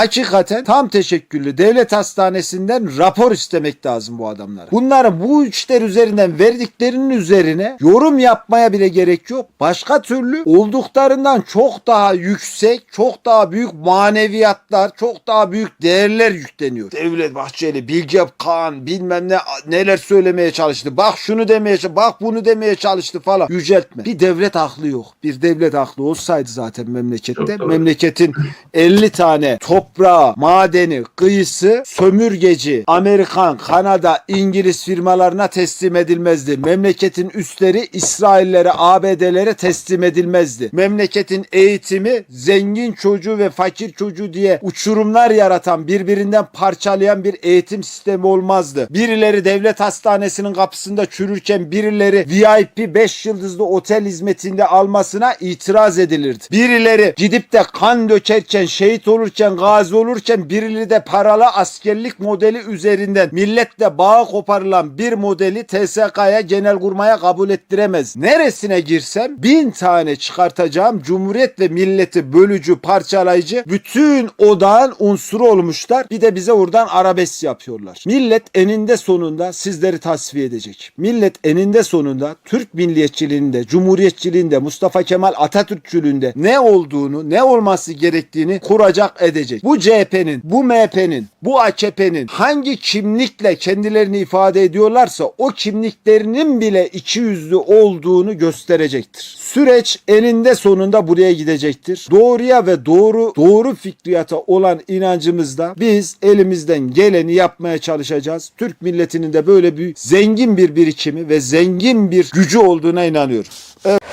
Hakikaten tam teşekküllü devlet hastanesinden rapor istemek lazım bu adamlara. Bunların bu işler üzerinden verdiklerinin üzerine yorum yapmaya bile gerek yok. Başka türlü olduklarından çok daha yüksek, çok daha büyük maneviyatlar, çok daha büyük değerler yükleniyor. Devlet Bahçeli, Bilge Kağan bilmem ne neler söylemeye çalıştı. Bak şunu demeye çalıştı, bak bunu demeye çalıştı falan. Yüceltme. Bir devlet aklı yok. Bir devlet aklı olsaydı zaten memlekette memleketin 50 tane toprağı, madeni, kıyısı sömürgeci Amerikan, Kanada, İngiliz firmalarına teslim edilmezdi. Memleketin üstleri İsraillere, ABD'lere teslim edilmezdi. Memleketin eğitimi zengin çocuğu ve fakir çocuğu diye uçurumlar yaratan, birbirinden parçalayan bir eğitim sistemi olmazdı. Birileri devlet hastanesinin kapısında çürürken birileri VIP 5 yıldızlı otel hizmetinde almasına itiraz edilirdi. Birileri gidip de kan dökerken, şehit olurken, gazi olurken birileri de paralı askerlik modeli üzerinden milletle bağı koparılan bir modeli TSK'ya genelkurmaya kabul ettiremez. Neresine girsem bin tane çıkartacağım cumhuriyet ve milleti bölücü, parçalayıcı bütün odağın unsuru olmuşlar. Bir de bize oradan arabesk yapıyorlar. Millet eninde sonunda sizleri tasfiye edecek. Millet eninde sonunda Türk milliyetçiliğinde, cumhuriyetçiliğinde, Mustafa Kemal Atatürkçülüğünde ne olduğunu, ne olması gerektiğini kuracak edecek. Bu CHP'nin, bu MHP'nin, bu AKP'nin hangi kimlikle kendilerini ifade ediyorlarsa o kimliklerinin bile iki yüzlü olduğunu gösterecektir. Süreç eninde sonunda buraya gidecektir. Doğruya ve doğru doğru fikriyata olan inancımızda biz elimizden geleni yapmaya çalışacağız. Türk milletinin de böyle bir zengin bir birikimi ve zengin bir gücü olduğuna inanıyoruz. Evet.